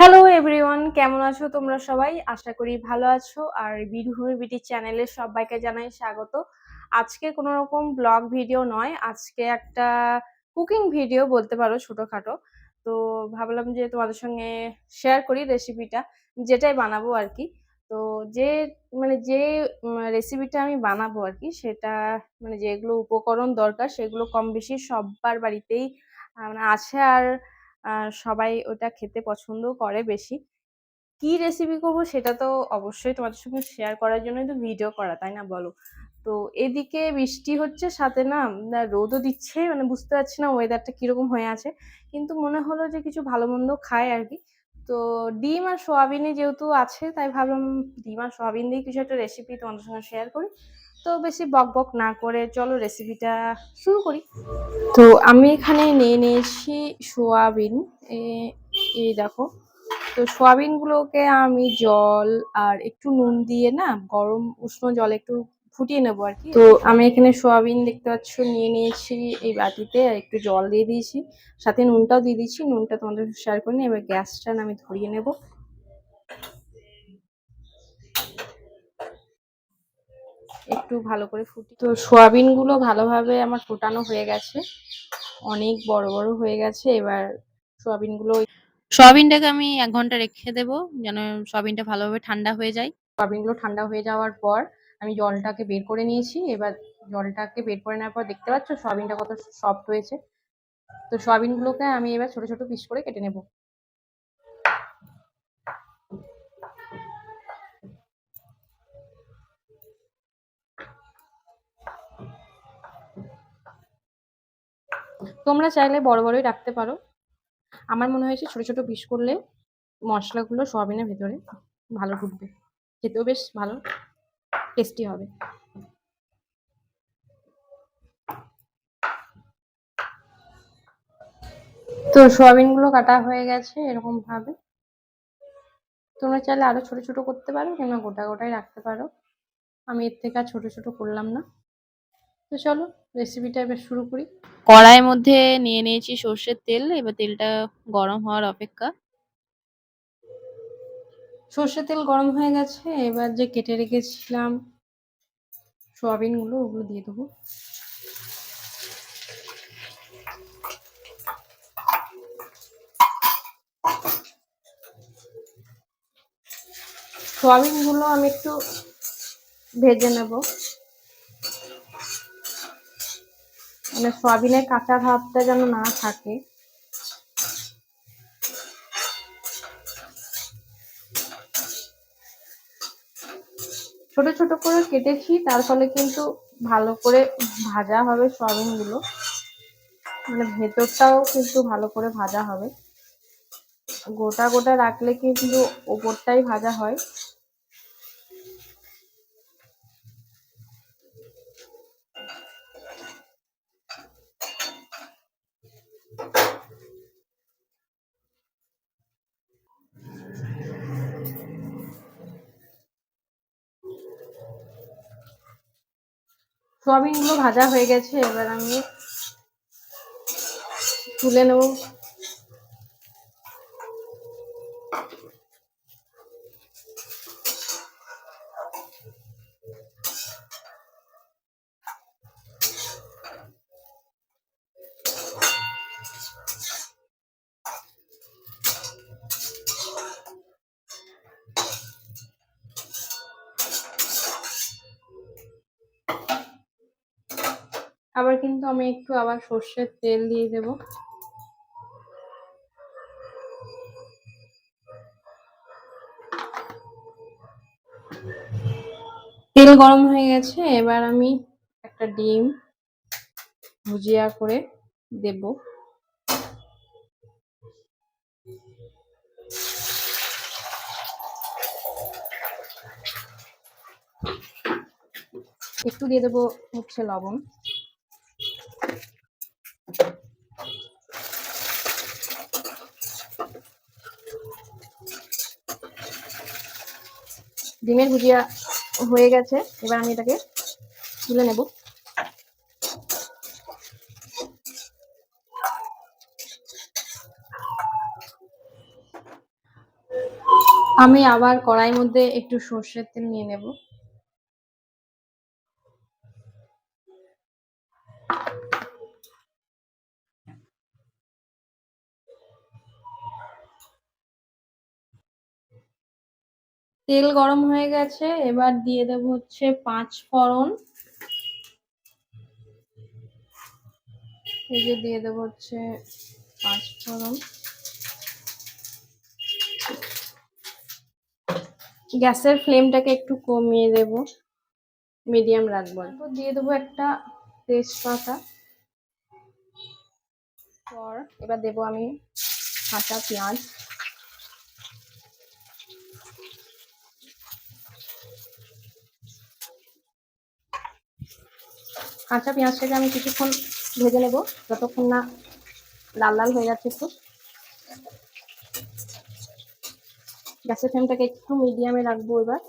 Hello everyone কেমন আছো তোমরা সবাই? আশা করি ভালো আছো। আর বীরভূমি বিটি চ্যানেলে সবাইকে জানাই স্বাগত। আজকে কোনো রকম ব্লগ ভিডিও নয়, আজকে একটা কুকিং ভিডিও বলতে পারো ছোটোখাটো। তো ভাবলাম যে তোমাদের সঙ্গে শেয়ার করি রেসিপিটা যেটাই বানাবো আর কি। তো যে মানে যে রেসিপিটা আমি বানাবো আর কি, সেটা মানে যেগুলো উপকরণ দরকার, সেগুলো কম বেশি সবার বাড়িতেই মানে আছে আর সবাই ওটা খেতে পছন্দ করে বেশি। কি রেসিপি করব সেটা তো অবশ্যই তোমাদের সঙ্গে শেয়ার করার জন্যই তো ভিডিও করা, তাই না বলো? তো এদিকে বৃষ্টি হচ্ছে, সাথে না রোদও দিচ্ছে মানে বুঝতে পারছি না ওয়েদারটা কীরকম হয়ে আছে। কিন্তু মনে হলো যে কিছু ভালো মন্দ খায় আর কি। তো ডিম আর সোয়াবিনে যেহেতু আছে, তাই ভাবলাম ডিম আর সোয়াবিন দিয়ে কিছু একটা রেসিপি তোমাদের সঙ্গে শেয়ার করি। তো বেশি বক বক না করে চলো রেসিপিটা শুরু করি। তো আমি এখানে নিয়ে নিয়েছি সোয়াবিন। এই দেখো। তো সোয়াবিনগুলোকে আমি জল আর একটু নুন দিয়ে না গরম উষ্ণ জলে একটু ফুটিয়ে নেব আর কি। তো আমি এখানে সোয়াবিন দেখতে পাচ্ছ, নিয়ে নিয়েছি এই বাটিতে আর একটু জল দিয়ে দিয়েছি। সাথে নুনটাও দিয়ে দিয়েছি। নুনটা তোমাদের শেয়ার করে নিই। এবার গ্যাসটা আমি ধরিয়ে নেব। একটু ভালো করে ফুটি। তো সোয়াবিনগুলো ভালোভাবে আমার ফোটানো হয়ে গেছে। অনেক বড় বড় হয়ে গেছে। এবার সোয়াবিনগুলো সোয়াবিনটাকে আমি এক ঘণ্টা রেখে দেবো যেন সোয়াবিনটা ভালোভাবে ঠান্ডা হয়ে যায়। সোয়াবিনগুলো ঠান্ডা হয়ে যাওয়ার পর আমি জলটাকে বের করে নিয়েছি। এবার জলটাকে বের করে নেওয়ার পর দেখতে পাচ্ছ সোয়াবিনটা কত সফট হয়েছে। তো সোয়াবিনগুলোকে আমি এবার ছোট ছোট পিস করে কেটে নেব। তোমরা চাইলে বড় বড়ই রাখতে পারো। আমার মনে হয়েছে ছোট ছোট পিস করলে মশলাগুলো সোয়াবিনের ভেতরে ভালো ঢুকবে। খেতেও বেশ ভালো টেস্টি হবে। তো সয়াবিনগুলো কাটা হয়ে গেছে এরকম ভাবে তোমরা চাইলে আরও ছোট ছোট করতে পারো কিংবা গোটা গোটাই রাখতে পারো। আমি এর থেকে আর ছোট ছোট করলাম না। তো চলো রেসিপিটা এবার শুরু করি। কড়াইয়ের মধ্যে নিয়ে নিয়েছি সর্ষের তেল এবার তেলটা গরম হওয়ার অপেক্ষা। সর্ষের তেল গরম হয়ে গেছে এবার যে কেটে রেখেছিলাম সয়াবিনগুলো ওগুলো দিয়ে দেবো। সয়াবিনগুলো আমি একটু ভেজে নেব। মানে সয়াবিনের কাঁচা ভাবটা যেন না থাকে। ছোট ছোট করে কেটেছি, তার ফলে কিন্তু ভালো করে ভাজা হবে সয়াবিনগুলো। মানে ভেতরটাও কিন্তু ভালো করে ভাজা হবে। গোটা গোটা রাখলে কিন্তু ওপরটাই ভাজা হয়। সয়াবিনগুলো ভাজা হয়ে গেছে এবার আমি তুলে নেব। আবার কিন্তু আমি একটু আবার সর্ষের তেল দিয়ে দেব। তেল গরম হয়ে গেছে, এবার আমি একটা ডিম ভুজিয়া করে দেব। একটু দিয়ে দেবো হচ্ছে লবণ। ডিমের ভুজিয়া হয়ে গেছে। এবার আমি এটাকে তুলে নেব। আমি আবার কড়াইর মধ্যে একটু সর্ষের তেল নিয়ে নেব। তেল গরম হয়ে গেছে, এবার দিয়ে দেব হচ্ছে পাঁচ ফোড়ন। এই যে দিয়ে দেব হচ্ছে পাঁচ ফোড়ন। গ্যাসের ফ্লেমটাকে একটু কমিয়ে দেব, মিডিয়াম রাখব। দিয়ে দেবো একটা তেজপাতা। পর এবার দেব আমি কাঁচা পেঁয়াজ। কাঁচা পেঁয়াজটাকে আমি কিছুক্ষণ ভেজে নেব। যতক্ষণ না লাল লাল হয়ে যাচ্ছে একটু। গ্যাসের ফ্লেমটাকে একটু মিডিয়ামে রাখব এবার।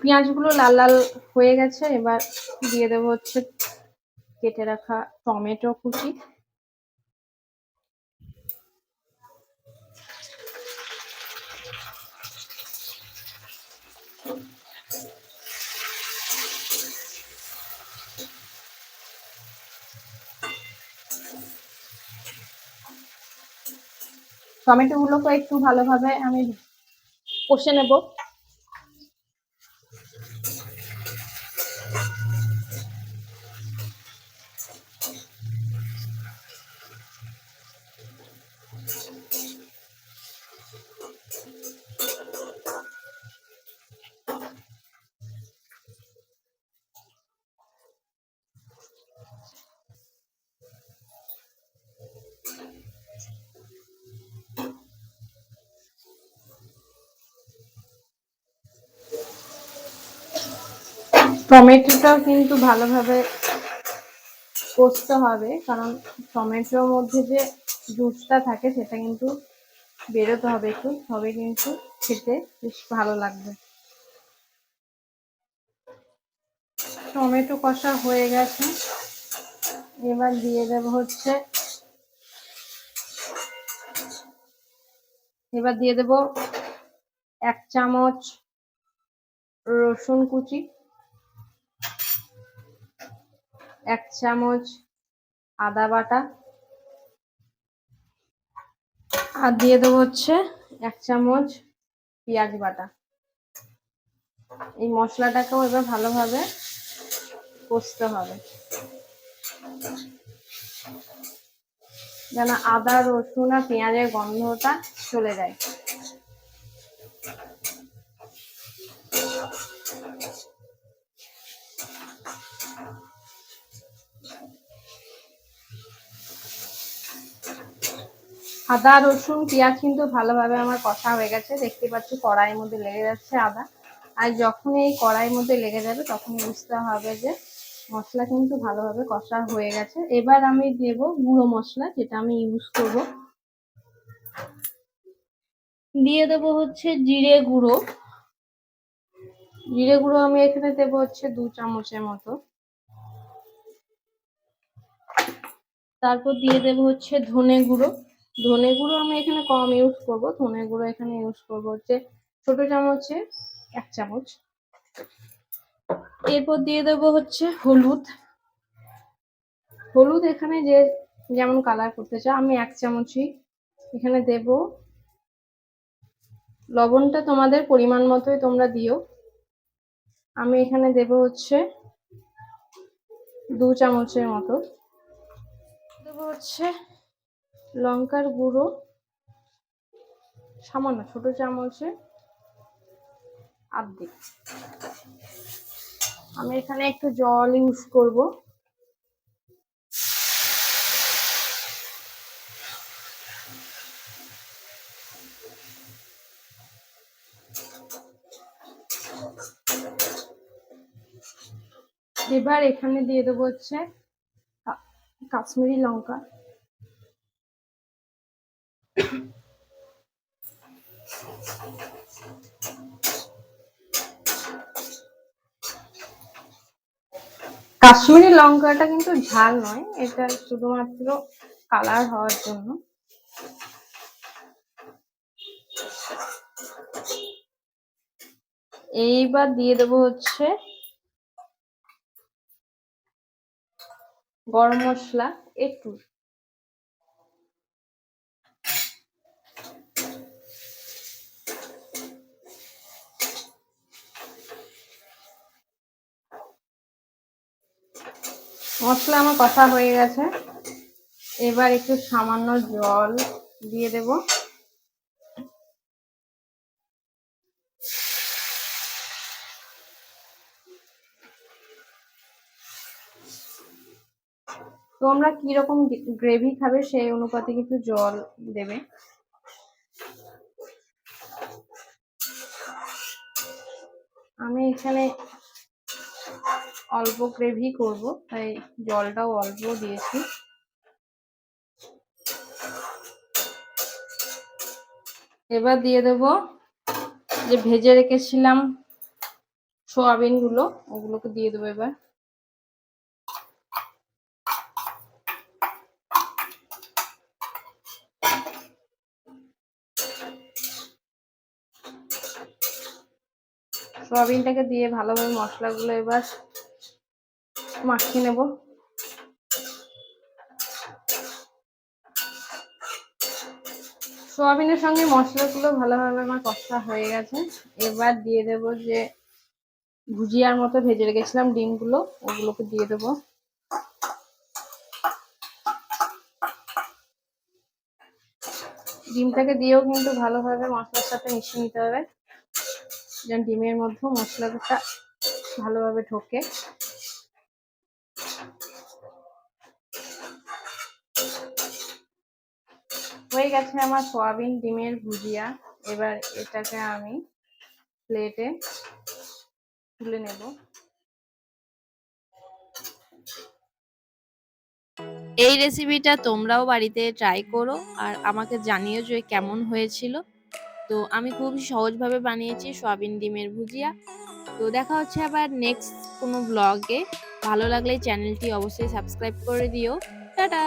পেঁয়াজগুলো লাল লাল হয়ে গেছে। এবার দিয়ে দেবো হচ্ছে কেটে রাখা টমেটো কুচি। টমেটো গুলোকে একটু ভালোভাবে আমি কষে নেব। টমেটোটাও কিন্তু ভালোভাবে কষতে হবে, কারণ টমেটোর মধ্যে যে জুসটা থাকে সেটা কিন্তু বেরোতে হবে একটু, তবে কিন্তু খেতে বেশ ভালো লাগবে। টমেটো কষা হয়ে গেছে। এবার দিয়ে দেব হচ্ছে, এবার দিয়ে দেব এক চামচ রসুন কুচি। এক চামচ আদা বাটা। আর দিয়ে দেবো হচ্ছে এক চামচ পেঁয়াজ বাটা। এই মশলাটাকেও এবার ভালোভাবে কষতে হবে। যেন আদা, রসুন আর পেঁয়াজের গন্ধটা চলে যায়। আদা, রসুন, পেঁয়াজ কিন্তু ভালোভাবে আমার কষা হয়ে গেছে। দেখতে পাচ্ছি কড়াইয়ের মধ্যে লেগে যাচ্ছে আদা। আর যখন এই কড়াইয়ের মধ্যে লেগে যাবে তখন বুঝতে হবে যে মশলা কিন্তু ভালোভাবে কষা হয়ে গেছে। এবার আমি দেব গুঁড়ো মশলা, যেটা আমি ইউজ করব। দিয়ে দেবো হচ্ছে জিরে গুঁড়ো। জিরে গুঁড়ো আমি এখানে দেবো হচ্ছে দু চামচের মতো। তারপর দিয়ে দেবো হচ্ছে ধনে গুঁড়ো। ধনে গুঁড়ো আমি এখানে কম ইউজ করব। ধনে গুঁড়ো এখানে ইউজ করব হচ্ছে ছোট চামচে এক চামচ। এরপর দিয়ে দেবো হচ্ছে হলুদ। হলুদ এখানে যে যেমন কালার করতে চাও, আমি এক চামচই এখানে দেব। লবণটা তোমাদের পরিমাণ মতোই তোমরা দিও। আমি এখানে দেব হচ্ছে দু চামচের মতো। দেবো হচ্ছে লঙ্কার গুঁড়ো, সামান্য ছোট চামচে আর্ধেক আমি এখানে একটু জল ইউজ করব। এবার এখানে দিয়ে দেবো হচ্ছে কাশ্মীরি লঙ্কা। কাশ্মীরি লঙ্কাটা কিন্তু ঝাল নয়, এটা শুধুমাত্র কালার হওয়ার জন্য। এইবার দিয়ে দেবো হচ্ছে গরম মশলা, একটু মশলা আমার কষা হয়ে গেছে। এবার একটু সামান্য জল দিয়ে দেব। তোমরা কীরকম গ্রেভি খাবে সেই অনুপাতে কিছু জল দেবে। আমি এখানে অল্প গ্রেভি করব। তাই জলটাও অল্প দিয়েছি। এবার দিয়ে দেব যে ভেজে রেখেছিলাম সোয়াবিনগুলো ওগুলোকে দিয়ে দেবো এবার। সোয়াবিনটাকে দিয়ে ভালোভাবে মশলাগুলো এবার মাখিয়ে নেব। সোয়াবিনের সঙ্গে মশলাগুলো ভালোভাবে আমার কষা হয়ে গেছে। এবার দিয়ে দেব যে ভুজিয়ার মতো ভেজে রেখেছিলাম ডিমগুলো, ওগুলোকে দিয়ে দেবো। ডিমটাকে দিয়েও কিন্তু ভালোভাবে মশলার সাথে মিশিয়ে নিতে হবে। যেন ডিমের মধ্যেও মশলাটা ভালোভাবে ঢোকে। হয়ে গেছে আমার সয়াবিন, ডিমের ভুজিয়া। এবার এটাকে আমি প্লেটে তুলে নেব। এই রেসিপিটা তোমরাও বাড়িতে ট্রাই করো আর আমাকে জানিও যে কেমন হয়েছিল। তো আমি খুব সহজভাবে বানিয়েছি সয়াবিন, ডিমের ভুজিয়া। তো দেখা হচ্ছে আবার নেক্সট কোনো ব্লগে ভালো লাগলে চ্যানেলটি অবশ্যই সাবস্ক্রাইব করে দিও। টাটা!